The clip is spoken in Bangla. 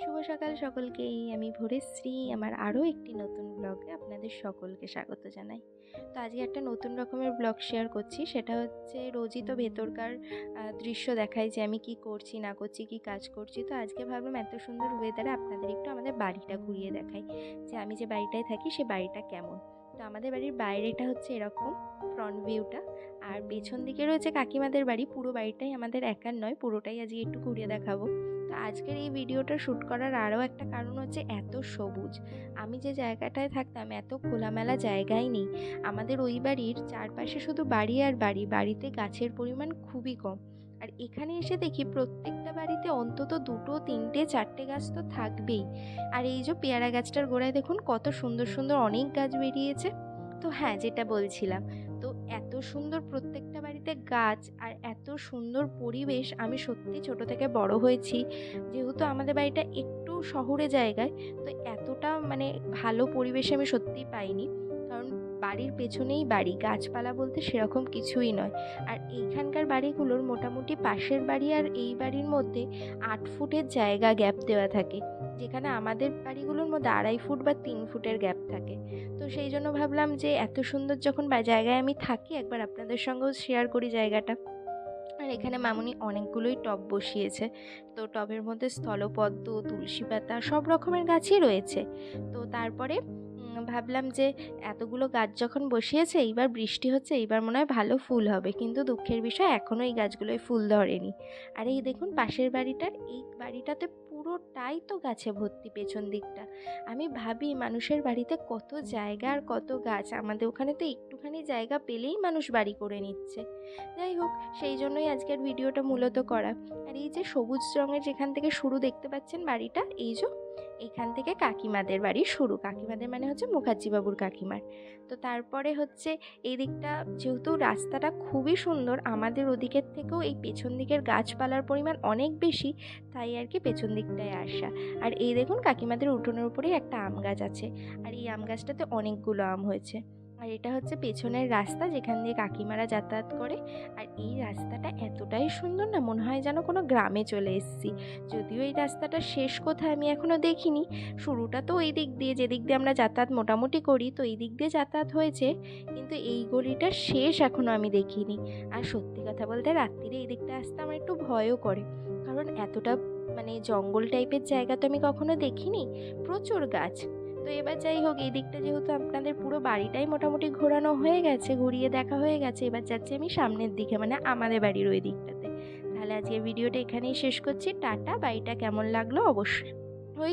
শুভ সকাল সকলকেই। আমি ভোরেশ্রী, আমার আরও একটি নতুন ব্লগে আপনাদের সকলকে স্বাগত জানাই। তো আজকে একটা নতুন রকমের ব্লগ শেয়ার করছি, সেটা হচ্ছে রোজই তো ভেতরকার দৃশ্য দেখাই যে আমি কি করছি, না করছি, কি কাজ করছি। তো আজকে ভাবলাম এত সুন্দর ওয়েদারে আপনাদের একটু আমাদের বাড়িটা ঘুরিয়ে দেখাই, যে আমি যে বাড়িটায় থাকি সে বাড়িটা কেমন? তো আমাদের বাড়ির বাইরেটা হচ্ছে এরকম ফ্রন্ট ভিউটা আর পেছন দিকে রয়েছে কাকিমাদের বাড়ি, পুরো বাড়িটাই আমাদের একার নয়, পুরোটাই আজকে একটু ঘুরিয়ে দেখাবো। তো আজকের এই ভিডিওটা শ্যুট করার আরও একটা কারণ হচ্ছে এত সবুজ। আমি যে জায়গাটায় থাকতাম, এত খোলামেলা জায়গাই নেই। আমাদের ওই বাড়ির চারপাশে শুধু বাড়ি আর বাড়ি, বাড়িতে গাছের পরিমাণ খুবই কম। আর এখানে এসে দেখি প্রত্যেকটা বাড়িতে অন্তত দুটো, তিনটে, চারটে গাছ তো থাকবেই। আর এই যে পেয়ারা গাছটার গোড়ায় দেখুন কত সুন্দর সুন্দর অনেক গাছ বেরিয়েছে। তো হ্যাঁ যেটা বলছিলাম, তো এত সুন্দর প্রত্যেকটা বাড়িতে গাছ আর এত সুন্দর পরিবেশ, আমি সত্যি ছোট থেকে বড় হয়েছি। যেহেতু আমাদের বাড়িটা একটু শহরে জায়গায়, তো এতটা মানে ভালো পরিবেশে আমি সত্যিই পাইনি। কারণ বাড়ির পেছনেই বাড়ি, গাছপালা বলতে সেরকম কিছুই নয়। আর এইখানকার বাড়িগুলোর মোটামুটি পাশের বাড়ি আর এই বাড়ির মধ্যে আট ফুটের জায়গা গ্যাপ দেওয়া থাকে, যেখানে আমাদের বাড়িগুলোর মধ্যে আড়াই ফুট বা তিন ফুটের গ্যাপ থাকে। তো সেই জন্য ভাবলাম যে এত সুন্দর যখন জায়গায় আমি থাকি, একবার আপনাদের সঙ্গেও শেয়ার করি জায়গাটা। আর এখানে মামুনি অনেকগুলোই টব বসিয়েছে। তো টবের মধ্যে স্থলপদ্ম, তুলসী পাতা সব রকমের গাছই রয়েছে। তো তারপরে ভাবলাম যে এতগুলো গাছ যখন বসিয়েছে, এইবার বৃষ্টি হচ্ছে, এইবার মনে হয় ভালো ফুল হবে। কিন্তু দুঃখের বিষয় এখনও এই গাছগুলোয় ফুল ধরেনি। আর এই দেখুন, পাশের বাড়িটার, এই বাড়িটাতে পুরোটাই তো গাছে ভর্তি পেছন দিকটা। আমি ভাবি, মানুষের বাড়িতে কত জায়গা আর কত গাছ। আমাদের ওখানে তো একটুখানি জায়গা পেলেই মানুষ বাড়ি করে নিচ্ছে। যাই হোক, সেই জন্যই আজকের ভিডিওটা মূলত করা। আর এই যে সবুজ রঙের যেখান থেকে শুরু দেখতে পাচ্ছেন বাড়িটা, এই যে এখান থেকে কাকিমাদের বাড়ি শুরু। কাকিমাদের মানে হচ্ছে মুখার্জিবাবুর কাকিমার। তো তারপরে হচ্ছে এই দিকটা যেহেতু রাস্তাটা খুবই সুন্দর, আমাদের ওদিকের থেকেও এই পেছন দিকের গাছপালার পরিমাণ অনেক বেশি, তাই আর কি পেছন দিকটায় আসা। আর এই দেখুন কাকিমাদের উঠোনের উপরেই একটা আম গাছ আছে। আর এই আম গাছটাতে অনেকগুলো আম হয়েছে। আর এটা হচ্ছে পেছনের রাস্তা যেখান দিয়ে কাকিমারা যাতায়াত করে। আর এই রাস্তাটা এতটাই সুন্দর না, মনে হয় যেন কোনো গ্রামে চলে এসেছি। যদিও এই রাস্তাটা শেষ কোথায় আমি এখনও দেখিনি। শুরুটা তো ওই দিক দিয়ে, যেদিক দিয়ে আমরা যাতায়াত মোটামুটি করি, তো এই দিক দিয়ে যাতায়াত হয়েছে। কিন্তু এই গলিটার শেষ এখনও আমি দেখিনি। আর সত্যি কথা বলতে রাত্রিরে এই দিকটা আসতে আমার একটু ভয়ও করে। কারণ এতটা মানে জঙ্গল টাইপের জায়গা তো আমি কখনো দেখিনি। প্রচুর গাছ। তো এবার যাই হোক এই দিকটা যেহেতু আপনাদের পুরো বাড়িটাই মোটামুটি ঘোরানো হয়ে গেছে, ঘুরিয়ে দেখা হয়ে গেছে, এবার যাচ্ছি আমি সামনের দিকে মানে আমাদের বাড়ির ওই দিকটাতে। তাহলে আজকে ভিডিওটা এখানেই শেষ করছি। টাটা, বাড়িটা কেমন লাগল অবশ্যই।